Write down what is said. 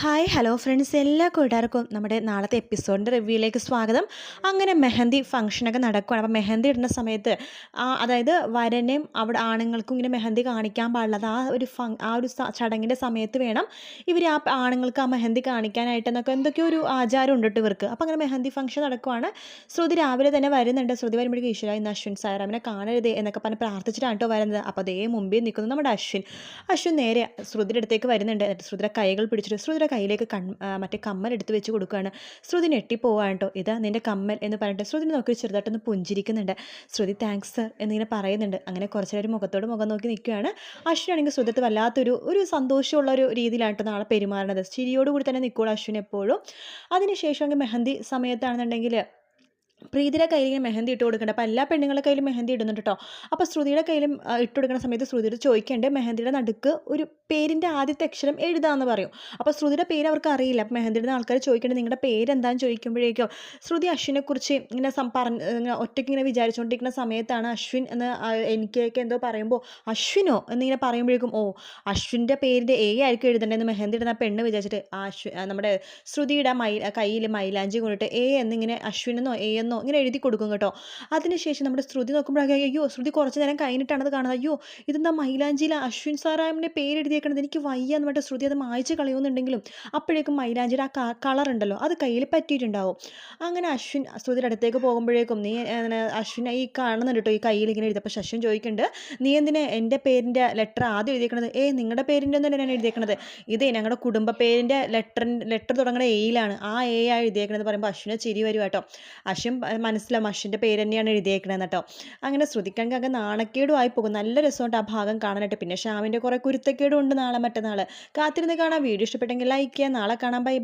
Hi hello friends എല്ലാ കൂട്ടുകാർക്കും നമ്മുടെ നാളത്തെ എപ്പിസോഡിന്റെ റിവ്യൂയിലേക്ക് സ്വാഗതം. അങ്ങനെ മെഹന്തി ഫംഗ്ഷനൊക്കെ നടക്കുകയാണ് അപ്പോൾ മെഹന്തി ഇടുന്ന സമയത്ത് അതായത് വരനെയും അവിടെ ആണുങ്ങൾക്കും ഇങ്ങനെ മെഹന്തി കാണിക്കാൻ പാടില്ല. ആ ഒരു ഫങ് ആ ഒരു ചടങ്ങിന്റെ സമയത്ത് വേണം ഇവർ ആ ആണുങ്ങൾക്ക് ആ മെഹന്തി കാണിക്കാനായിട്ട് എന്നൊക്കെ എന്തൊക്കെയോ ഒരു ആചാരം ഉണ്ട് ഇവർക്ക്. അപ്പോൾ അങ്ങനെ മെഹന്തി ഫംഗ്ഷൻ നടക്കുവാണ്. ശ്രുതി രാവിലെ തന്നെ വരുന്നുണ്ട്. ശ്രുതി വരുമ്പോഴേക്കും ഈശ്വര ഇന്ന് അശ്വിൻ സാറാമിനെ കാണരുതേ എന്നൊക്കെ പറഞ്ഞ് പ്രാർത്ഥിച്ചിട്ടാണ് കേട്ടോ വരുന്നത്. അപ്പോൾ അതേ മുമ്പിൽ നിൽക്കുന്നത് നമ്മുടെ അശ്വിൻ. അശ്വിൻ നേരെ ശ്രുതിയുടെ അടുത്തേക്ക് വരുന്നുണ്ട്. എന്നിട്ട് ശ്രുതിയുടെ കൈകൾ പിടിച്ചിട്ട് ശ്രുതിയുടെ കയ്യിലേക്ക് കൺ മറ്റേ കമ്മൽ എടുത്ത് വെച്ച് കൊടുക്കുകയാണ്. ശ്രുതി ഞെട്ടിപ്പോവാണ് കേട്ടോ. ഇതാ നിന്റെ കമ്മൽ എന്ന് പറഞ്ഞിട്ട് ശ്രുതി നോക്കി ചെറുതായിട്ടൊന്ന് പുഞ്ചിരിക്കുന്നുണ്ട്. ശ്രുതി താങ്ക്സ് സർ എന്നിങ്ങനെ പറയുന്നുണ്ട്. അങ്ങനെ കുറച്ച് നേരം മുഖത്തോട് മുഖം നോക്കി നിൽക്കുകയാണ്. അശ്വിനാണെങ്കിൽ ശ്രുതത്ത് വല്ലാത്തൊരു ഒരു സന്തോഷമുള്ള ഒരു രീതിയിലാണ് നാളെ പെരുമാറുന്നത്. ചിരിയോടുകൂടി തന്നെ നിൽക്കുള്ളൂ അശ്വിൻ എപ്പോഴും. അതിനുശേഷം മെഹന്തി സമയത്താണെന്നുണ്ടെങ്കിൽ പ്രീതിയുടെ കയ്യിൽ മെഹന്തി ഇട്ട് കൊടുക്കേണ്ട. അപ്പോൾ എല്ലാ പെണ്ണുങ്ങളുടെ കയ്യിലും മെഹന്തി ഇടുന്നുണ്ട് കേട്ടോ അപ്പോൾ ശ്രുതിയുടെ കയ്യിലും ഇട്ട് കൊടുക്കുന്ന സമയത്ത് ശ്രുതിയുടെ ചോദിക്കേണ്ടത് മെഹന്തിയുടെ നടുക്ക് ഒരു പേരിന്റെ ആദ്യത്തെ അക്ഷരം എഴുതാമെന്ന് പറയും. അപ്പോൾ ശ്രുതിയുടെ പേര് അവർക്ക് അറിയില്ല. അപ്പോൾ മെഹന്തിയുടെ ആൾക്കാർ ചോദിക്കേണ്ടത് നിങ്ങളുടെ പേര് ചോദിക്കുമ്പോഴേക്കോ? ശ്രുതി അശ്വിനെക്കുറിച്ച് ഇങ്ങനെ പറഞ്ഞ് ഇങ്ങനെ ഒറ്റയ്ക്ക് ഇങ്ങനെ വിചാരിച്ചുകൊണ്ടിരിക്കുന്ന സമയത്താണ് അശ്വിൻ എന്ന് എനിക്കൊക്കെ എന്തോ പറയുമ്പോൾ അശ്വിനോ? എന്നിങ്ങനെ പറയുമ്പോഴേക്കും ഓ അശ്വിന്റെ പേരിന്റെ എ ആയിരിക്കും എഴുതേണ്ടതെന്ന് മെഹന്തി ഇടുന്ന പെണ്ണ് വിചാരിച്ചിട്ട് ആ നമ്മുടെ ശ്രുതിയുടെ മൈ കയ്യിൽ മൈലാഞ്ചി കൊണ്ടിട്ട് എ എന്നിങ്ങനെ അശ്വിനെന്നോ എ എന്നോ ഇങ്ങനെ എഴുതി കൊടുക്കും കേട്ടോ. അതിനുശേഷം നമ്മുടെ ശ്രുതി നോക്കുമ്പോഴൊക്കെ അയ്യോ ശ്രുതി കുറച്ച് നേരം കഴിഞ്ഞിട്ടാണ് അത് കാണുന്നത്. അയ്യോ ഇതെന്താ മൈലാഞ്ചിയിൽ അശ്വിൻ സാറാമിന്റെ പേരെഴുതിയേക്കണത് എനിക്ക് വയ്യ എന്ന് പറഞ്ഞിട്ട് ശ്രുതി അത് മായ്ച്ച് കളയുന്നുണ്ടെങ്കിലും അപ്പോഴേക്കും മൈലാഞ്ചിയുടെ ആ കളർ ഉണ്ടല്ലോ അത് കയ്യിൽ പറ്റിയിട്ടുണ്ടാവും. അങ്ങനെ അശ്വിൻ ശ്രുതിയുടെ അടുത്തേക്ക് പോകുമ്പോഴേക്കും നീ അശ്വിൻ ഈ കാണുന്നുണ്ട് കേട്ടോ ഈ കയ്യിൽ ഇങ്ങനെ എഴുതി. അപ്പോൾ അശ്വിൻ ചോദിക്കുന്നുണ്ട് നീ എന്തിനെ എന്റെ പേരിന്റെ ലെറ്റർ ആദ്യം എഴുതിയേക്കണത്? ഏ നിങ്ങളുടെ പേരിന്റെ ഒന്നും ഞാൻ എഴുതിയേക്കണത്. ഇതേ ഞങ്ങളുടെ കുടുംബ പേരിന്റെ ലെറ്റർ ലെറ്റർ തുടങ്ങുന്ന എയിലാണ് ആ എ ആ എഴുതിയേക്കണത് പറയുമ്പോൾ അശ്വിനെ ചിരി വരും കേട്ടോ. അശ്വിൻ മനസ്സിലാവും. അശ്വിന്റെ പേര് തന്നെയാണ് എഴുതിയേക്കണതെന്ന് കേട്ടോ അങ്ങനെ ശ്രുതിക്കാണെങ്കിൽ അങ്ങ് നാണക്കേടും ആയി പോകും നല്ല രസമുണ്ട് ആ ഭാഗം കാണാനായിട്ട്. പിന്നെ ശ്യാമിന്റെ കുറേ കുരുത്തക്കേടും ഉണ്ട് നാളെ മറ്റന്നാൾ. കാത്തിരുന്ന് കാണാം. വീഡിയോ ഇഷ്ടപ്പെട്ടെങ്കിൽ ലൈക്ക് ചെയ്യുക നാളെ കാണാം. ബൈ